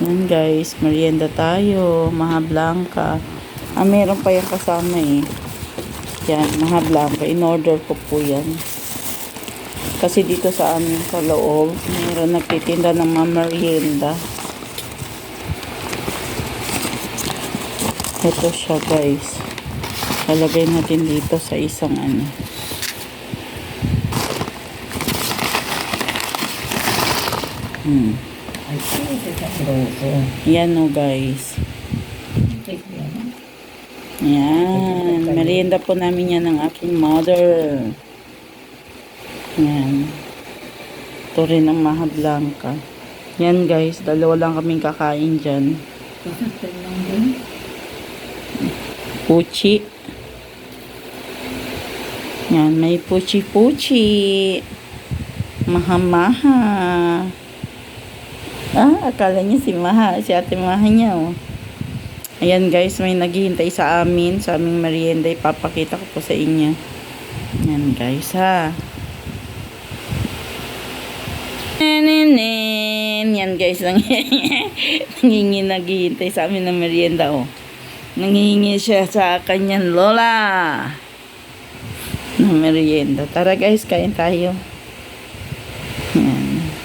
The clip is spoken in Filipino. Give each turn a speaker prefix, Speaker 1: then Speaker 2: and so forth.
Speaker 1: Yan guys, merienda tayo. Maha Blanca. Ah, meron pa yung kasama eh. Yan, Maha Blanca. In-order ko po yan. Kasi dito sa amin sa loob, meron nagtitinda ng mga merienda. Ito siya guys. Lalagay natin dito sa isang ano. Hmm. Yan o guys. Yan. Merienda po namin yan ng aking mother. Yan. Ito rin ang Maha. Yan guys. Dalawa lang kaming kakain dyan. Puchi. Yan. May puchi-puchi. Maha-maha. Ah, akala niya si Maha. Si ate Maha niya oh. Ayan guys, may naghihintay sa amin, sa aming merienda. Ipapakita ko po sa inyo. Yan guys ha. Nenenen. Yan guys, nangihingi naghihintay sa amin ng merienda oh. Nangihingi siya sa kanyang lola. Ng merienda. Tara guys, kain tayo. Yan.